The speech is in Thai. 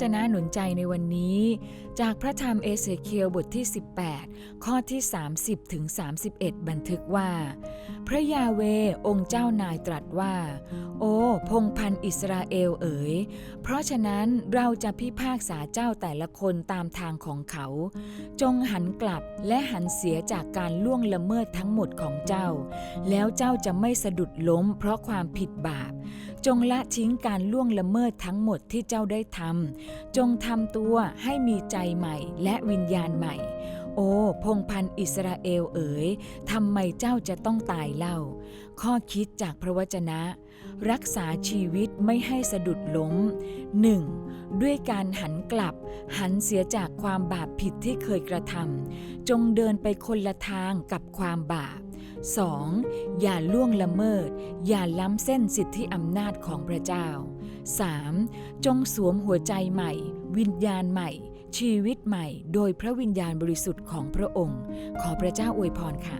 จนะหนุนใจในวันนี้ จากพระธรรมเอเสเคียลบทที่ 18 ข้อที่ 30ถึง31 บันทึกว่า พระยาเวองค์เจ้านายตรัสว่า โอ้พงพันอิสราเอลเอ๋ย เพราะฉะนั้นเราจะพิพากษาเจ้าแต่ละคนตามทางของเขา จงหันกลับและหันเสียจากการล่วงละเมิดทั้งหมดของเจ้า แล้วเจ้าจะไม่สะดุดล้มเพราะความผิดบาปจงละทิ้งการล่วงละเมิดทั้งหมดที่เจ้าได้ทำจงทำตัวให้มีใจใหม่และวิญญาณใหม่ โอ้ พงพันธ์อิสราเอลเอ๋ยทำไมเจ้าจะต้องตายเล่า ข้อคิดจากพระวจนะ รักษาชีวิตไม่ให้สะดุดล้ม 1. ด้วยการหันกลับ หันเสียจากความบาปผิดที่เคยกระทำจงเดินไปคนละทางกับความบาป 2. อย่าล่วงละเมิด อย่าล้ำเส้นสิทธิอำนาจของพระเจ้า 3. จงสวมหัวใจใหม่ วิญญาณใหม่ ชีวิตใหม่ โดยพระวิญญาณบริสุทธิ์ของพระองค์ ขอพระเจ้าอวยพรค่ะ